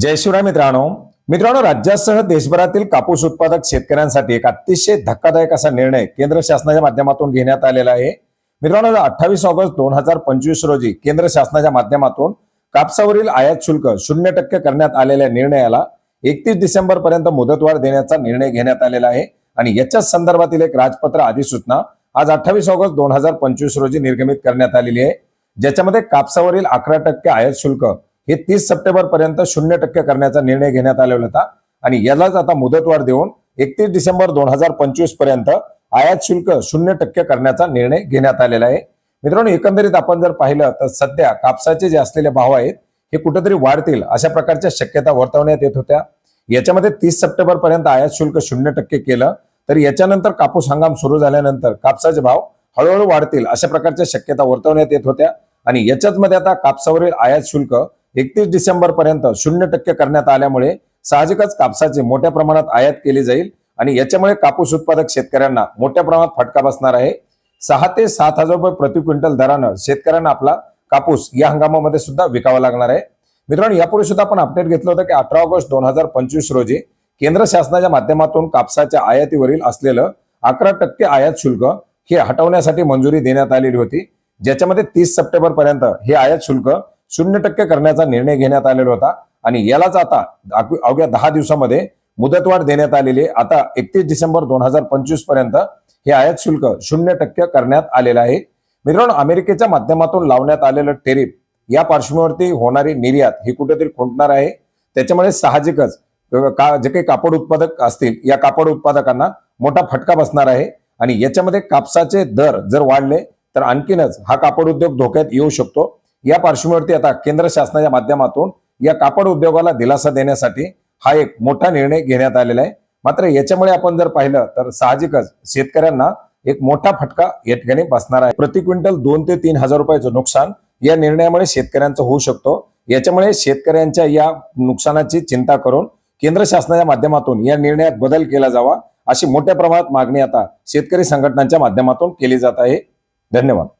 जय शिवराय मित्रांनो. मित्रांनो राज्यासह देशभरातील कापूस उत्पादक शेतकऱ्यांसाठी एक अतिशय धक्कादायक असा निर्णय केंद्र शासनाच्या माध्यमातून घेण्यात आलेला आहे. मित्रांनो अठ्ठावीस ऑगस्ट दोन हजार पंचवीस रोजी केंद्र शासनाच्या माध्यमातून कापसावरील आयात शुल्क शून्य टक्के करण्यात आलेल्या निर्णयाला एकतीस डिसेंबर पर्यंत मुदतवाढ देण्याचा निर्णय घेण्यात आलेला आहे. आणि याच्याच संदर्भातील एक राजपत्र अधिसूचना आज अठ्ठावीस ऑगस्ट दोन हजार पंचवीस रोजी निर्गमित करण्यात आलेली आहे. ज्याच्यामध्ये कापसावरील अकरा टक्के आयात शुल्क हे तीस सप्टेंबर पर्यंत शून्य टक्के करण्याचा निर्णय घेण्यात आलेला होता. आणि यालाच आता मुदतवाढ देऊन एकतीस डिसेंबर दोन हजार पंचवीसपर्यंत आयात शुल्क शून्य टक्के करण्याचा निर्णय घेण्यात आलेला आहे. मित्रांनो एकंदरीत आपण जर पाहिलं तर सध्या कापसाचे जे असलेले भाव आहेत हे कुठेतरी वाढतील अशा प्रकारच्या शक्यता वर्तवण्यात येत होत्या. याच्यामध्ये तीस सप्टेंबर पर्यंत आयात शुल्क शून्य टक्के केलं तर याच्यानंतर कापूस हंगाम सुरू झाल्यानंतर कापसाचे भाव हळूहळू वाढतील अशा प्रकारच्या शक्यता वर्तवण्यात येत होत्या. आणि याच्याच मध्ये आता कापसावरील आयात शुल्क एकतीस डिसेंबर पर्यंत शून्य टक्के करण्यात आल्यामुळे साहजिकच कापसाची मोठ्या प्रमाणात आयात केली जाईल आणि याच्यामुळे कापूस उत्पादक शेतकऱ्यांना मोठ्या प्रमाणात फटका बसणार आहे. सहा ते सात हजार रुपये प्रति क्विंटल दरानं शेतकऱ्यांना आपला कापूस या हंगामामध्ये सुद्धा विकावा लागणार आहे. मित्रांनो यापूर्वी सुद्धा आपण अपडेट घेतलं होतं की अठरा ऑगस्ट दोन हजार पंचवीस रोजी केंद्र शासनाच्या माध्यमातून कापसाच्या आयातीवरील असलेलं अकरा टक्के आयात शुल्क हे हटवण्यासाठी मंजुरी देण्यात आलेली होती. ज्याच्यामध्ये तीस सप्टेंबर पर्यंत हे आयात शुल्क शून्य टक्के करण्याचा निर्णय घेण्यात आलेला होता. आणि यालाच आता अवघ्या दहा दिवसामध्ये मुदतवाढ देण्यात आलेली आहे. आता एकतीस डिसेंबर दोन हजार पंचवीसपर्यंत हे आयात शुल्क शून्य टक्के करण्यात आलेलं आहे. मित्रांनो अमेरिकेच्या माध्यमातून लावण्यात आलेलं टेरिफ या पार्श्वभूमीवरती होणारी निर्यात ही कुठेतरी खुंटणार आहे. त्याच्यामुळे साहजिकच का जे काही कापड उत्पादक असतील या कापड उत्पादकांना मोठा फटका बसणार आहे. आणि याच्यामध्ये कापसाचे दर जर वाढले तर आणखीनच हा कापड उद्योग धोक्यात येऊ शकतो. या पार्श्वभूमीवरती आता केंद्र शासनाच्या माध्यमातून या कापड उद्योगाला दिलासा देण्यासाठी हा एक मोठा निर्णय घेण्यात आलेला आहे. मात्र याच्यामुळे आपण जर पाहिलं तर साहजिकच शेतकऱ्यांना एक मोठा फटका या ठिकाणी बसणार आहे. प्रति क्विंटल दोन ते तीन हजार रुपयाचं नुकसान या निर्णयामुळे शेतकऱ्यांचं होऊ शकतो. याच्यामुळे शेतकऱ्यांच्या या नुकसानाची चिंता करून केंद्र शासनाच्या माध्यमातून या निर्णयात बदल केला जावा अशी मोठ्या प्रमाणात मागणी आता शेतकरी संघटनांच्या माध्यमातून केली जात आहे. धन्यवाद.